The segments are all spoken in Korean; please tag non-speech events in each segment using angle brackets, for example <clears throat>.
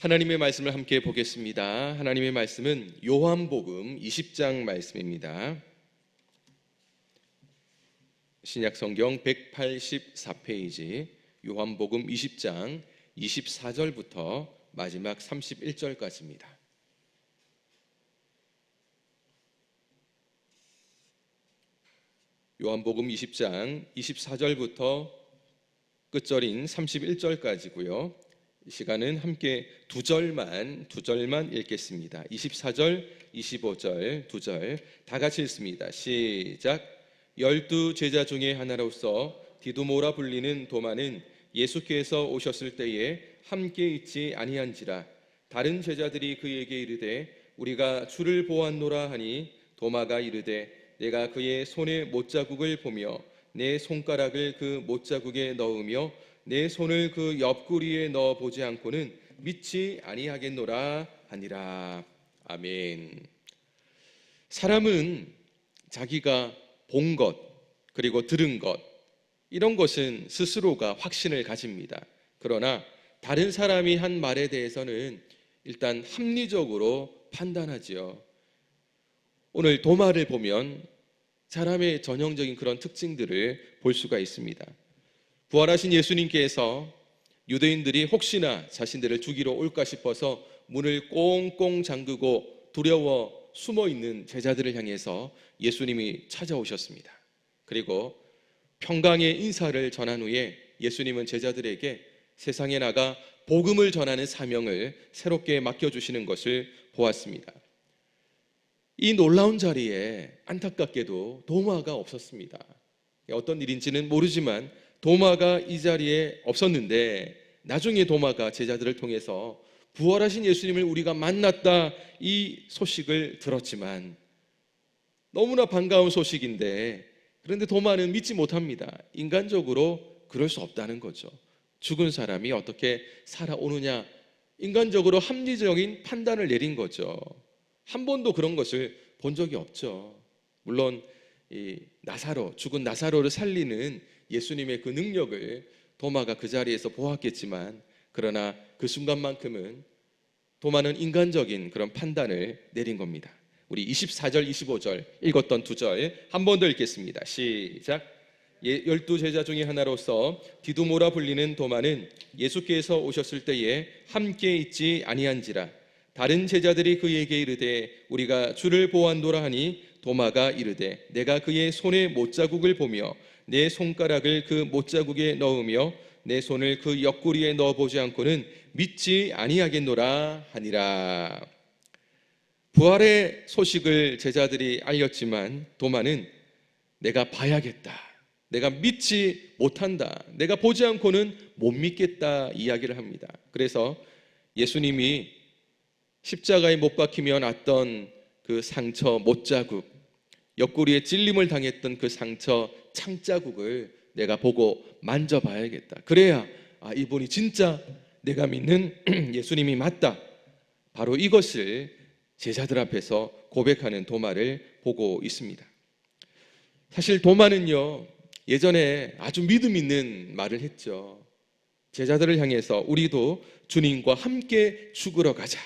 하나님의 말씀을 함께 보겠습니다. 하나님의 말씀은 요한복음 20장 말씀입니다. 신약 성경 184페이지 요한복음 20장 24절부터 마지막 31절까지입니다. 요한복음 20장 24절부터 끝절인 31절까지고요. 이 시간은 함께 두 절만 두 절만 읽겠습니다. 24절, 25절 두 절 다 같이 읽습니다. 시작. 열두 제자 중에 하나로서 디두모라 불리는 도마는 예수께서 오셨을 때에 함께 있지 아니한지라 다른 제자들이 그에게 이르되 우리가 주를 보았노라 하니 도마가 이르되 내가 그의 손에 못자국을 보며 내 손가락을 그 못자국에 넣으며 내 손을 그 옆구리에 넣어 보지 않고는 믿지 아니하겠노라 하니라. 아멘. 사람은 자기가 본 것, 그리고 들은 것, 이런 것은 스스로가 확신을 가집니다. 그러나 다른 사람이 한 말에 대해서는 일단 합리적으로 판단하지요. 오늘 도마를 보면 사람의 전형적인 그런 특징들을 볼 수가 있습니다. 부활하신 예수님께서 유대인들이 혹시나 자신들을 죽이러 올까 싶어서 문을 꽁꽁 잠그고 두려워 숨어 있는 제자들을 향해서 예수님이 찾아오셨습니다. 그리고 평강의 인사를 전한 후에 예수님은 제자들에게 세상에 나가 복음을 전하는 사명을 새롭게 맡겨주시는 것을 보았습니다. 이 놀라운 자리에 안타깝게도 도마가 없었습니다. 어떤 일인지는 모르지만 도마가 이 자리에 없었는데 나중에 도마가 제자들을 통해서 부활하신 예수님을 우리가 만났다 이 소식을 들었지만 너무나 반가운 소식인데 그런데 도마는 믿지 못합니다. 인간적으로 그럴 수 없다는 거죠. 죽은 사람이 어떻게 살아오느냐 인간적으로 합리적인 판단을 내린 거죠. 한 번도 그런 것을 본 적이 없죠. 물론 이 나사로 죽은 나사로를 살리는 예수님의 그 능력을 도마가 그 자리에서 보았겠지만 그러나 그 순간만큼은 도마는 인간적인 그런 판단을 내린 겁니다. 우리 24절, 25절 읽었던 두 절 한 번 더 읽겠습니다. 시작. 예, 열두 제자 중에 하나로서 디두모라 불리는 도마는 예수께서 오셨을 때에 함께 있지 아니한지라 다른 제자들이 그에게 이르되 우리가 주를 보았노라 하니 도마가 이르되 내가 그의 손에 못자국을 보며 내 손가락을 그 못자국에 넣으며 내 손을 그 옆구리에 넣어 보지 않고는 믿지 아니하겠노라 하니라. 부활의 소식을 제자들이 알렸지만 도마는 내가 봐야겠다. 내가 믿지 못한다. 내가 보지 않고는 못 믿겠다 이야기를 합니다. 그래서 예수님이 십자가에 못 박히며 났던 그 상처 못자국, 옆구리에 찔림을 당했던 그 상처 창자국을 내가 보고 만져봐야겠다. 그래야 아, 이분이 진짜 내가 믿는 <clears throat> 예수님이 맞다. 바로 이것을 제자들 앞에서 고백하는 도마를 보고 있습니다. 사실 도마는요, 예전에 아주 믿음 있는 말을 했죠. 제자들을 향해서 우리도 주님과 함께 죽으러 가자.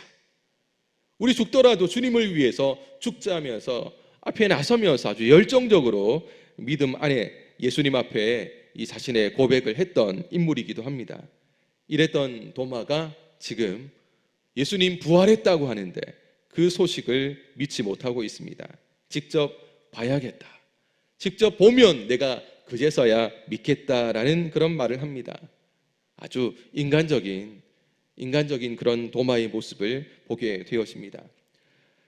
우리 죽더라도 주님을 위해서 죽자면서 앞에 나서면서 아주 열정적으로 믿음 안에 예수님 앞에 이 자신의 고백을 했던 인물이기도 합니다. 이랬던 도마가 지금 예수님 부활했다고 하는데 그 소식을 믿지 못하고 있습니다. 직접 봐야겠다. 직접 보면 내가 그제서야 믿겠다라는 그런 말을 합니다. 아주 인간적인 인간적인 그런 도마의 모습을 보게 되었습니다.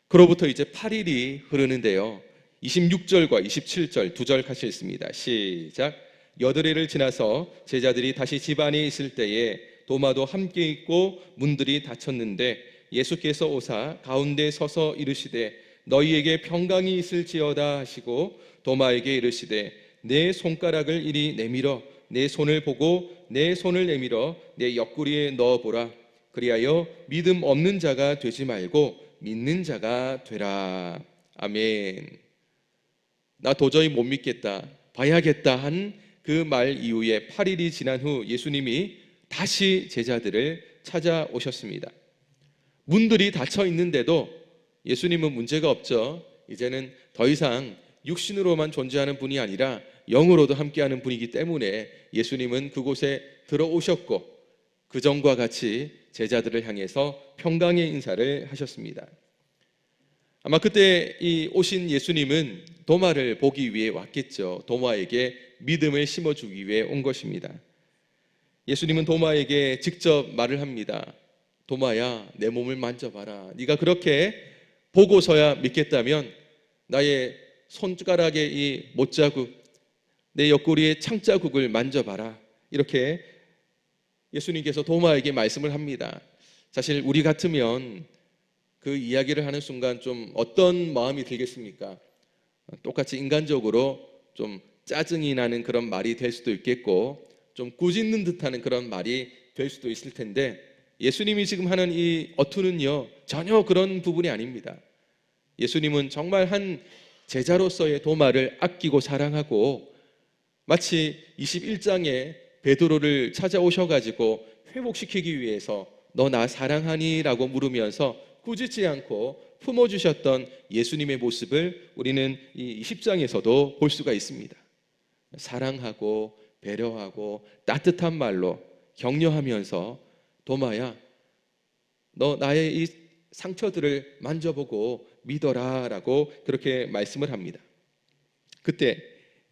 그로부터 이제 8일이 흐르는데요. 26절과 27절 두 절 같이 읽습니다. 시작. 여드레를 지나서 제자들이 다시 집 안에 있을 때에 도마도 함께 있고 문들이 닫혔는데 예수께서 오사 가운데 서서 이르시되 너희에게 평강이 있을지어다 하시고 도마에게 이르시되 내 손가락을 이리 내밀어 내 손을 보고 내 손을 내밀어 내 옆구리에 넣어 보라 그리하여 믿음 없는 자가 되지 말고 믿는 자가 되라. 아멘. 나 도저히 못 믿겠다. 봐야겠다 한 그 말 이후에 8일이 지난 후 예수님이 다시 제자들을 찾아오셨습니다. 문들이 닫혀 있는데도 예수님은 문제가 없죠. 이제는 더 이상 육신으로만 존재하는 분이 아니라 영으로도 함께하는 분이기 때문에 예수님은 그곳에 들어오셨고 그 전과 같이 제자들을 향해서 평강의 인사를 하셨습니다. 아마 그때 이 오신 예수님은 도마를 보기 위해 왔겠죠. 도마에게 믿음을 심어주기 위해 온 것입니다. 예수님은 도마에게 직접 말을 합니다. 도마야, 내 몸을 만져봐라. 네가 그렇게 보고서야 믿겠다면 나의 손가락의 이 못자국, 내 옆구리의 창자국을 만져봐라. 이렇게 예수님께서 도마에게 말씀을 합니다. 사실 우리 같으면 그 이야기를 하는 순간 좀 어떤 마음이 들겠습니까? 똑같이 인간적으로 좀 짜증이 나는 그런 말이 될 수도 있겠고 좀 꾸짖는 듯하는 그런 말이 될 수도 있을 텐데 예수님이 지금 하는 이 어투는요 전혀 그런 부분이 아닙니다. 예수님은 정말 한 제자로서의 도마를 아끼고 사랑하고 마치 21장에 베드로를 찾아오셔가지고 회복시키기 위해서 너 나 사랑하니라고 물으면서 꾸짖지 않고 품어주셨던 예수님의 모습을 우리는 이 10장에서도 볼 수가 있습니다. 사랑하고 배려하고 따뜻한 말로 격려하면서 도마야 너 나의 이 상처들을 만져보고 믿어라라고 그렇게 말씀을 합니다. 그때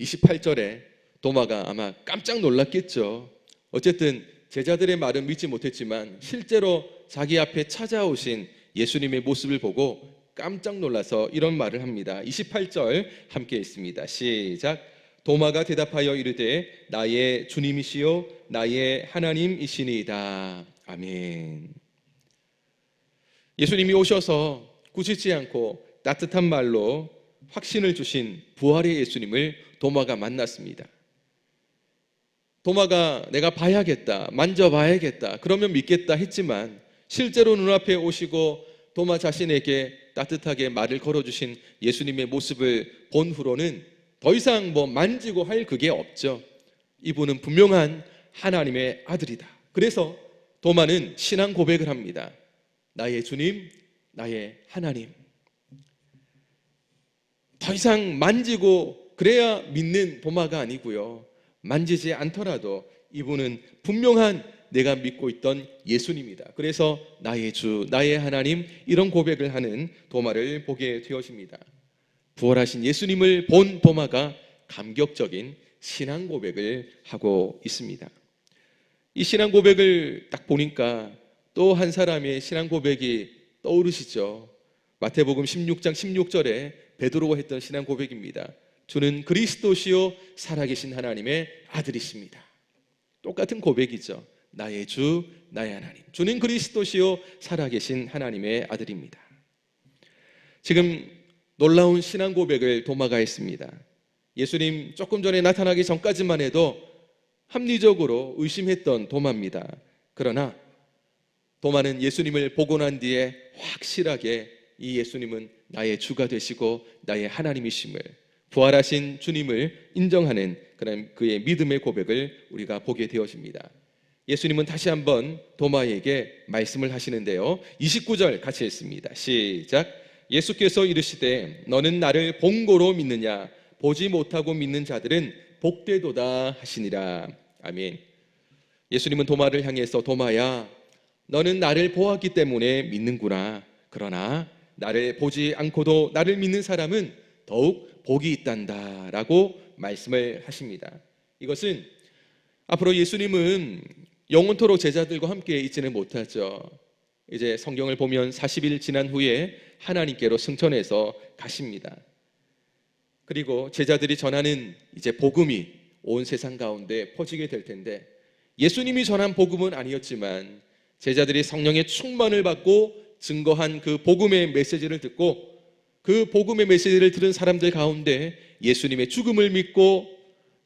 28절에 도마가 아마 깜짝 놀랐겠죠. 어쨌든 제자들의 말은 믿지 못했지만 실제로 자기 앞에 찾아오신 예수님의 모습을 보고 깜짝 놀라서 이런 말을 합니다. 28절 함께 있습니다. 시작. 도마가 대답하여 이르되 나의 주님이시요 나의 하나님이시니이다. 아멘. 예수님이 오셔서 꾸짖지 않고 따뜻한 말로 확신을 주신 부활의 예수님을 도마가 만났습니다. 도마가 내가 봐야겠다, 만져봐야겠다, 그러면 믿겠다 했지만 실제로 눈앞에 오시고 도마 자신에게 따뜻하게 말을 걸어주신 예수님의 모습을 본 후로는 더 이상 뭐 만지고 할 그게 없죠. 이분은 분명한 하나님의 아들이다. 그래서 도마는 신앙 고백을 합니다. 나의 주님, 나의 하나님. 더 이상 만지고 그래야 믿는 도마가 아니고요. 만지지 않더라도 이분은 분명한 내가 믿고 있던 예수님이다. 그래서 나의 주, 나의 하나님 이런 고백을 하는 도마를 보게 되어집니다. 부활하신 예수님을 본 도마가 감격적인 신앙 고백을 하고 있습니다. 이 신앙 고백을 딱 보니까 또 한 사람의 신앙 고백이 떠오르시죠. 마태복음 16장 16절에 베드로가 했던 신앙 고백입니다. 주는 그리스도시요 살아계신 하나님의 아들이십니다. 똑같은 고백이죠. 나의 주, 나의 하나님. 주는 그리스도시요 살아계신 하나님의 아들입니다. 지금 놀라운 신앙 고백을 도마가 했습니다. 예수님 조금 전에 나타나기 전까지만 해도 합리적으로 의심했던 도마입니다. 그러나 도마는 예수님을 보고 난 뒤에 확실하게 이 예수님은 나의 주가 되시고 나의 하나님이심을 부활하신 주님을 인정하는 그런 그의 믿음의 고백을 우리가 보게 되어집니다. 예수님은 다시 한번 도마에게 말씀을 하시는데요. 29절 같이 했습니다. 시작. 예수께서 이르시되 너는 나를 본고로 믿느냐 보지 못하고 믿는 자들은 복되도다 하시니라. 아멘. 예수님은 도마를 향해서 도마야 너는 나를 보았기 때문에 믿는구나. 그러나 나를 보지 않고도 나를 믿는 사람은 더욱 복이 있단다라고 말씀을 하십니다. 이것은 앞으로 예수님은 영원토록 제자들과 함께 있지는 못하죠. 이제 성경을 보면 40일 지난 후에 하나님께로 승천해서 가십니다. 그리고 제자들이 전하는 이제 복음이 온 세상 가운데 퍼지게 될 텐데 예수님이 전한 복음은 아니었지만 제자들이 성령의 충만을 받고 증거한 그 복음의 메시지를 듣고 그 복음의 메시지를 들은 사람들 가운데 예수님의 죽음을 믿고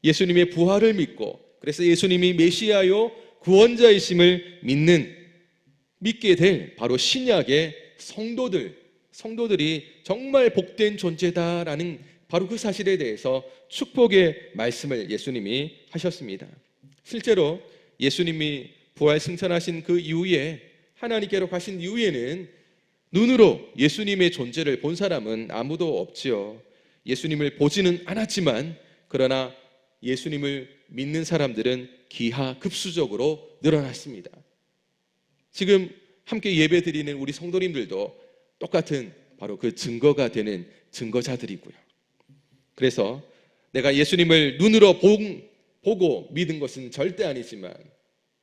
예수님의 부활을 믿고 그래서 예수님이 메시아요 구원자이심을 믿는 믿게 될 바로 신약의 성도들 성도들이 정말 복된 존재다라는 바로 그 사실에 대해서 축복의 말씀을 예수님이 하셨습니다. 실제로 예수님이 부활 승천하신 그 이후에 하나님께로 가신 이후에는 눈으로 예수님의 존재를 본 사람은 아무도 없지요. 예수님을 보지는 않았지만 그러나 예수님을 믿는 사람들은 기하급수적으로 늘어났습니다. 지금 함께 예배 드리는 우리 성도님들도 똑같은 바로 그 증거가 되는 증거자들이고요. 그래서 내가 예수님을 눈으로 본- 보고 믿은 것은 절대 아니지만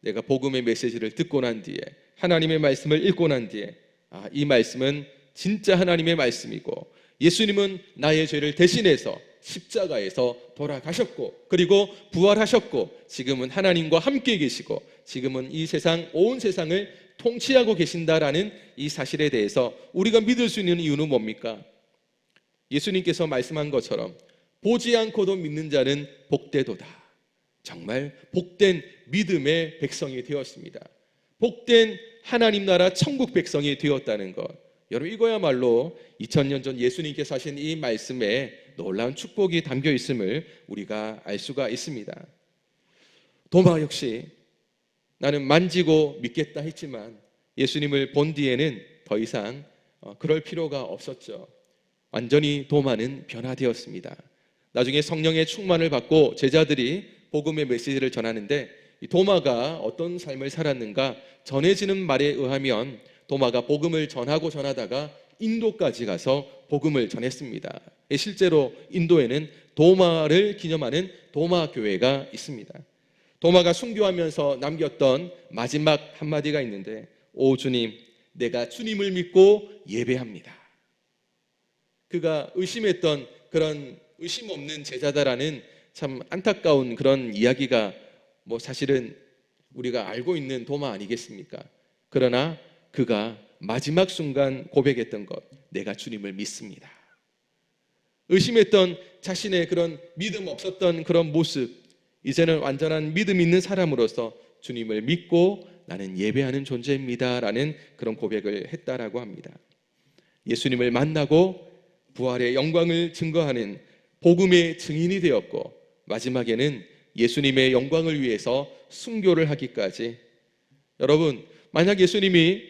내가 복음의 메시지를 듣고 난 뒤에 하나님의 말씀을 읽고 난 뒤에 아, 이 말씀은 진짜 하나님의 말씀이고 예수님은 나의 죄를 대신해서 십자가에서 돌아가셨고 그리고 부활하셨고 지금은 하나님과 함께 계시고 지금은 이 세상 온 세상을 통치하고 계신다라는 이 사실에 대해서 우리가 믿을 수 있는 이유는 뭡니까? 예수님께서 말씀한 것처럼 보지 않고도 믿는 자는 복되도다. 정말 복된 믿음의 백성이 되었습니다. 복된 하나님 나라 천국 백성이 되었다는 것. 여러분 이거야말로 2000년 전 예수님께서 하신 이 말씀에 놀라운 축복이 담겨 있음을 우리가 알 수가 있습니다. 도마 역시 나는 만지고 믿겠다 했지만 예수님을 본 뒤에는 더 이상 어, 그럴 필요가 없었죠. 완전히 도마는 변화되었습니다. 나중에 성령의 충만을 받고 제자들이 복음의 메시지를 전하는데 이 도마가 어떤 삶을 살았는가 전해지는 말에 의하면 도마가 복음을 전하고 전하다가 인도까지 가서 복음을 전했습니다. 예, 실제로 인도에는 도마를 기념하는 도마 교회가 있습니다. 도마가 순교하면서 남겼던 마지막 한마디가 있는데 오 주님 내가 주님을 믿고 예배합니다. 그가 의심했던 그런 의심 없는 제자다라는 참 안타까운 그런 이야기가 뭐 사실은 우리가 알고 있는 도마 아니겠습니까? 그러나 그가 마지막 순간 고백했던 것, 내가 주님을 믿습니다. 의심했던 자신의 그런 믿음 없었던 그런 모습, 이제는 완전한 믿음 있는 사람으로서 주님을 믿고 나는 예배하는 존재입니다 라는 그런 고백을 했다라고 합니다. 예수님을 만나고 부활의 영광을 증거하는 복음의 증인이 되었고 마지막에는 예수님의 영광을 위해서 순교를 하기까지 여러분 만약 예수님이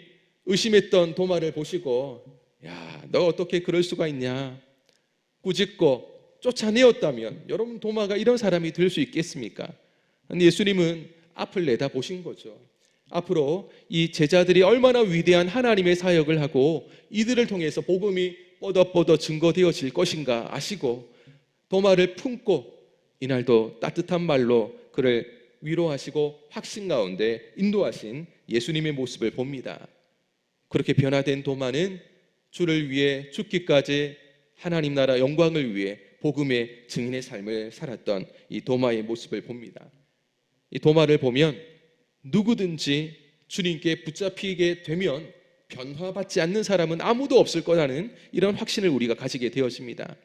의심했던 도마를 보시고 야 너 어떻게 그럴 수가 있냐 꾸짖고 쫓아내었다면 여러분 도마가 이런 사람이 될 수 있겠습니까? 예수님은 앞을 내다 보신 거죠. 앞으로 이 제자들이 얼마나 위대한 하나님의 사역을 하고 이들을 통해서 복음이 뻗어뻗어 증거되어질 것인가 아시고 도마를 품고 이날도 따뜻한 말로 그를 위로하시고 확신 가운데 인도하신 예수님의 모습을 봅니다. 그렇게 변화된 도마는 주를 위해 죽기까지 하나님 나라 영광을 위해 복음의 증인의 삶을 살았던 이 도마의 모습을 봅니다. 이 도마를 보면 누구든지 주님께 붙잡히게 되면 변화받지 않는 사람은 아무도 없을 거라는 이런 확신을 우리가 가지게 되었습니다.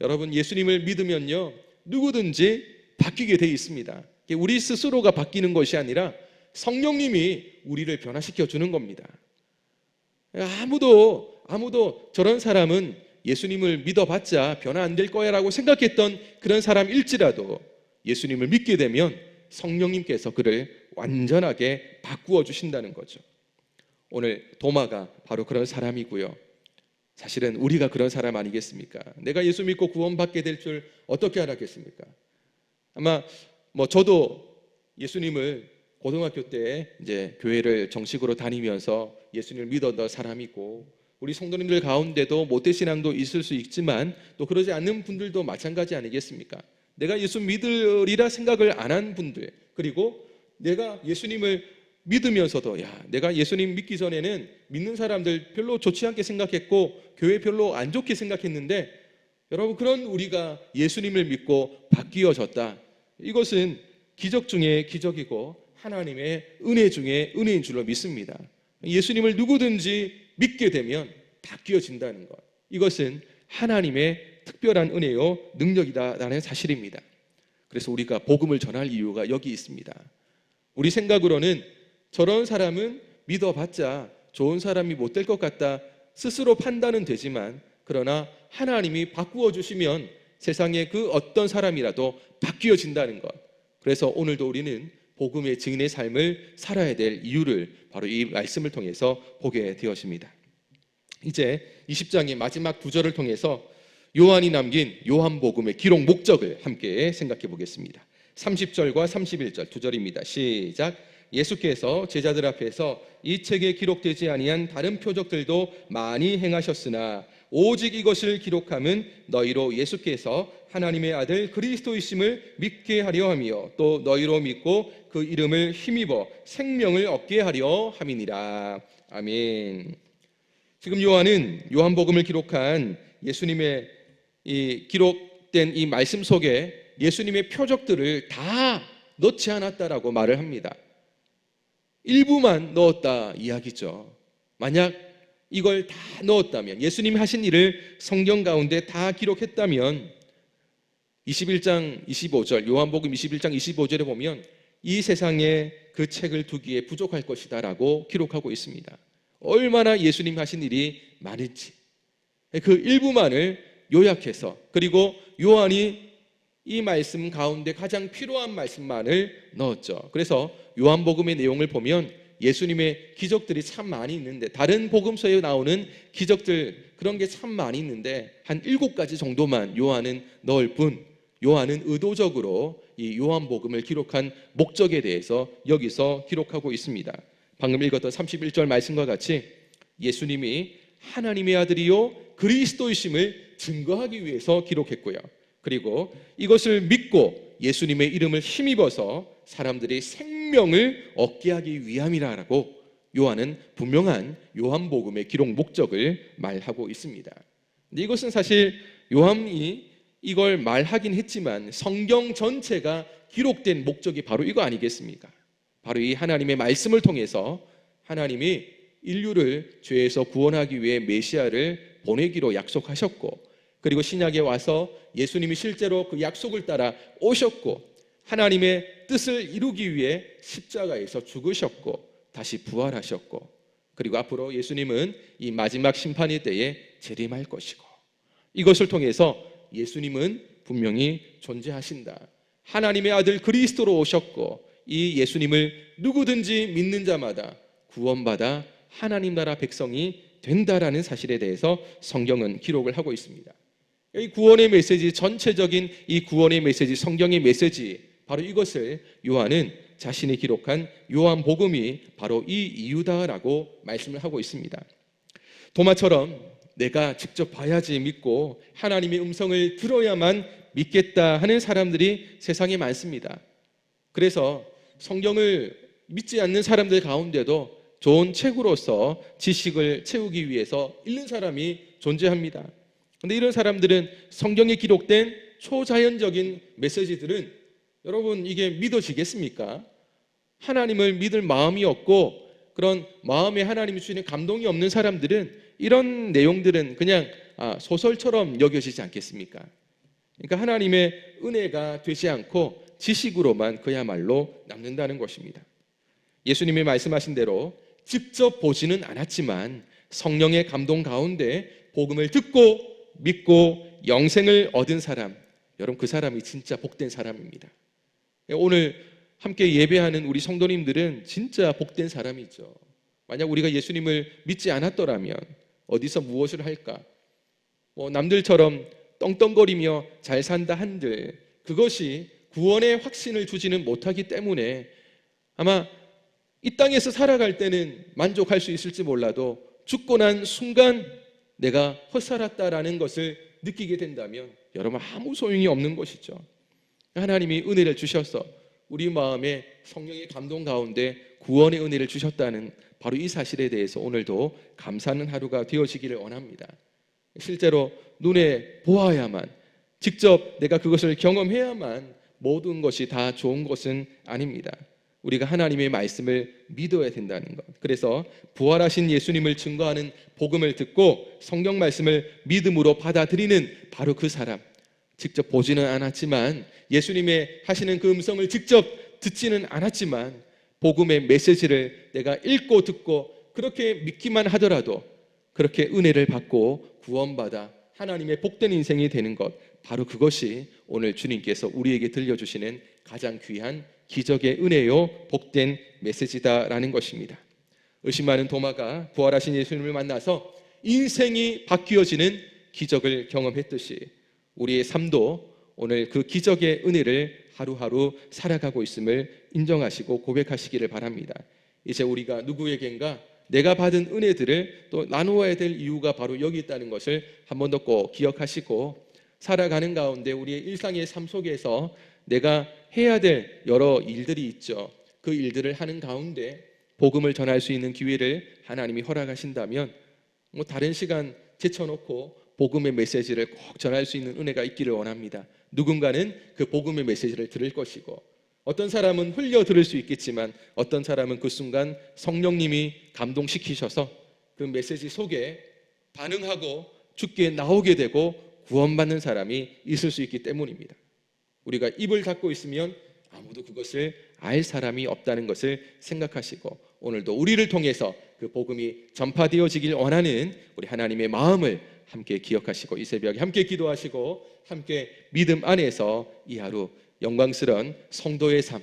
여러분 예수님을 믿으면요 누구든지 바뀌게 돼 있습니다. 우리 스스로가 바뀌는 것이 아니라 성령님이 우리를 변화시켜 주는 겁니다. 아무도 아무도 저런 사람은 예수님을 믿어봤자 변화 안 될 거야라고 생각했던 그런 사람일지라도 예수님을 믿게 되면 성령님께서 그를 완전하게 바꾸어 주신다는 거죠. 오늘 도마가 바로 그런 사람이고요. 사실은 우리가 그런 사람 아니겠습니까? 내가 예수 믿고 구원받게 될 줄 어떻게 알았겠습니까? 아마 뭐 저도 예수님을 고등학교 때 이제 교회를 정식으로 다니면서 예수님을 믿었던 사람이고 우리 성도님들 가운데도 모태신앙도 있을 수 있지만 또 그러지 않는 분들도 마찬가지 아니겠습니까? 내가 예수 믿으리라 생각을 안 한 분들 그리고 내가 예수님을 믿으면서도 야 내가 예수님 믿기 전에는 믿는 사람들 별로 좋지 않게 생각했고 교회 별로 안 좋게 생각했는데 여러분 그런 우리가 예수님을 믿고 바뀌어졌다. 이것은 기적 중에 기적이고 하나님의 은혜 중에 은혜인 줄로 믿습니다. 예수님을 누구든지 믿게 되면 바뀌어진다는 것. 이것은 하나님의 특별한 은혜요 능력이다라는 사실입니다. 그래서 우리가 복음을 전할 이유가 여기 있습니다. 우리 생각으로는 저런 사람은 믿어봤자 좋은 사람이 못 될 것 같다 스스로 판단은 되지만 그러나 하나님이 바꾸어 주시면 세상의 그 어떤 사람이라도 바뀌어진다는 것. 그래서 오늘도 우리는 복음의 증인의 삶을 살아야 될 이유를 바로 이 말씀을 통해서 보게 되었습니다. 이제 20장의 마지막 구절을 통해서 요한이 남긴 요한복음의 기록 목적을 함께 생각해 보겠습니다. 30절과 31절 두 절입니다. 시작. 예수께서 제자들 앞에서 이 책에 기록되지 아니한 다른 표적들도 많이 행하셨으나 오직 이것을 기록함은 너희로 예수께서 하나님의 아들 그리스도이심을 믿게 하려 하며 또 너희로 믿고 그 이름을 힘입어 생명을 얻게 하려 함이니라. 아멘. 지금 요한은 요한복음을 기록한 예수님의 이 기록된 이 말씀 속에 예수님의 표적들을 다 넣지 않았다라고 말을 합니다. 일부만 넣었다 이야기죠. 만약 이걸 다 넣었다면 예수님이 하신 일을 성경 가운데 다 기록했다면 21장 25절 요한복음 21장 25절에 보면 이 세상에 그 책을 두기에 부족할 것이다 라고 기록하고 있습니다. 얼마나 예수님 하신 일이 많을지 그 일부만을 요약해서 그리고 요한이 이 말씀 가운데 가장 필요한 말씀만을 넣었죠. 그래서 요한복음의 내용을 보면 예수님의 기적들이 참 많이 있는데 다른 복음서에 나오는 기적들 그런 게 참 많이 있는데 한 일곱 가지 정도만 요한은 넣을 뿐 요한은 의도적으로 이 요한복음을 기록한 목적에 대해서 여기서 기록하고 있습니다. 방금 읽었던 31절 말씀과 같이 예수님이 하나님의 아들이요 그리스도이심을 증거하기 위해서 기록했고요. 그리고 이것을 믿고 예수님의 이름을 힘입어서 사람들이 생명을 얻게 하기 위함이라고 요한은 분명한 요한복음의 기록 목적을 말하고 있습니다. 근데 이것은 사실 요한이 이걸 말하긴 했지만 성경 전체가 기록된 목적이 바로 이거 아니겠습니까? 바로 이 하나님의 말씀을 통해서 하나님이 인류를 죄에서 구원하기 위해 메시아를 보내기로 약속하셨고 그리고 신약에 와서 예수님이 실제로 그 약속을 따라 오셨고 하나님의 뜻을 이루기 위해 십자가에서 죽으셨고 다시 부활하셨고 그리고 앞으로 예수님은 이 마지막 심판의 때에 재림할 것이고 이것을 통해서 예수님은 분명히 존재하신다. 하나님의 아들 그리스도로 오셨고 이 예수님을 누구든지 믿는 자마다 구원받아 하나님 나라 백성이 된다라는 사실에 대해서 성경은 기록을 하고 있습니다. 이 구원의 메시지 전체적인 이 구원의 메시지 성경의 메시지 바로 이것을 요한은 자신이 기록한 요한 복음이 바로 이 이유다라고 말씀을 하고 있습니다. 도마처럼 내가 직접 봐야지 믿고 하나님의 음성을 들어야만 믿겠다 하는 사람들이 세상에 많습니다. 그래서 성경을 믿지 않는 사람들 가운데도 좋은 책으로서 지식을 채우기 위해서 읽는 사람이 존재합니다. 근데 이런 사람들은 성경에 기록된 초자연적인 메시지들은 여러분 이게 믿어지겠습니까? 하나님을 믿을 마음이 없고 그런 마음에 하나님이 주시는 감동이 없는 사람들은 이런 내용들은 그냥 아, 소설처럼 여겨지지 않겠습니까? 그러니까 하나님의 은혜가 되지 않고 지식으로만 그야말로 남는다는 것입니다. 예수님이 말씀하신 대로 직접 보지는 않았지만 성령의 감동 가운데 복음을 듣고 믿고 영생을 얻은 사람, 여러분 그 사람이 진짜 복된 사람입니다. 오늘 함께 예배하는 우리 성도님들은 진짜 복된 사람이죠. 만약 우리가 예수님을 믿지 않았더라면 어디서 무엇을 할까? 뭐 남들처럼 떵떵거리며 잘 산다 한들 그것이 구원의 확신을 주지는 못하기 때문에 아마 이 땅에서 살아갈 때는 만족할 수 있을지 몰라도 죽고 난 순간 내가 헛살았다라는 것을 느끼게 된다면 여러분 아무 소용이 없는 것이죠. 하나님이 은혜를 주셔서 우리 마음에 성령의 감동 가운데 구원의 은혜를 주셨다는 바로 이 사실에 대해서 오늘도 감사하는 하루가 되어지기를 원합니다. 실제로 눈에 보아야만 직접 내가 그것을 경험해야만 모든 것이 다 좋은 것은 아닙니다. 우리가 하나님의 말씀을 믿어야 된다는 것. 그래서 부활하신 예수님을 증거하는 복음을 듣고 성경 말씀을 믿음으로 받아들이는 바로 그 사람. 직접 보지는 않았지만 예수님의 하시는 그 음성을 직접 듣지는 않았지만 복음의 메시지를 내가 읽고 듣고 그렇게 믿기만 하더라도 그렇게 은혜를 받고 구원받아 하나님의 복된 인생이 되는 것 바로 그것이 오늘 주님께서 우리에게 들려주시는 가장 귀한 기적의 은혜요 복된 메시지다라는 것입니다. 의심 많은 도마가 부활하신 예수님을 만나서 인생이 바뀌어지는 기적을 경험했듯이 우리의 삶도 오늘 그 기적의 은혜를 하루하루 살아가고 있음을 인정하시고 고백하시기를 바랍니다. 이제 우리가 누구에겐가 내가 받은 은혜들을 또 나누어야 될 이유가 바로 여기 있다는 것을 한 번 더 꼭 기억하시고 살아가는 가운데 우리의 일상의 삶 속에서 내가 해야 될 여러 일들이 있죠. 그 일들을 하는 가운데 복음을 전할 수 있는 기회를 하나님이 허락하신다면 뭐 다른 시간 제쳐놓고 복음의 메시지를 꼭 전할 수 있는 은혜가 있기를 원합니다. 누군가는 그 복음의 메시지를 들을 것이고 어떤 사람은 흘려 들을 수 있겠지만 어떤 사람은 그 순간 성령님이 감동시키셔서 그 메시지 속에 반응하고 죽게 나오게 되고 구원받는 사람이 있을 수 있기 때문입니다. 우리가 입을 닫고 있으면 아무도 그것을 알 사람이 없다는 것을 생각하시고 오늘도 우리를 통해서 그 복음이 전파되어지길 원하는 우리 하나님의 마음을 함께 기억하시고 이 새벽에 함께 기도하시고 함께 믿음 안에서 이 하루 영광스러운 성도의 삶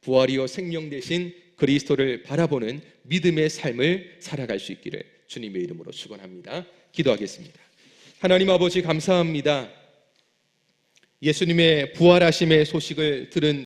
부활이요 생명 대신 그리스도를 바라보는 믿음의 삶을 살아갈 수 있기를 주님의 이름으로 축원합니다. 기도하겠습니다. 하나님 아버지 감사합니다. 예수님의 부활하심의 소식을 들은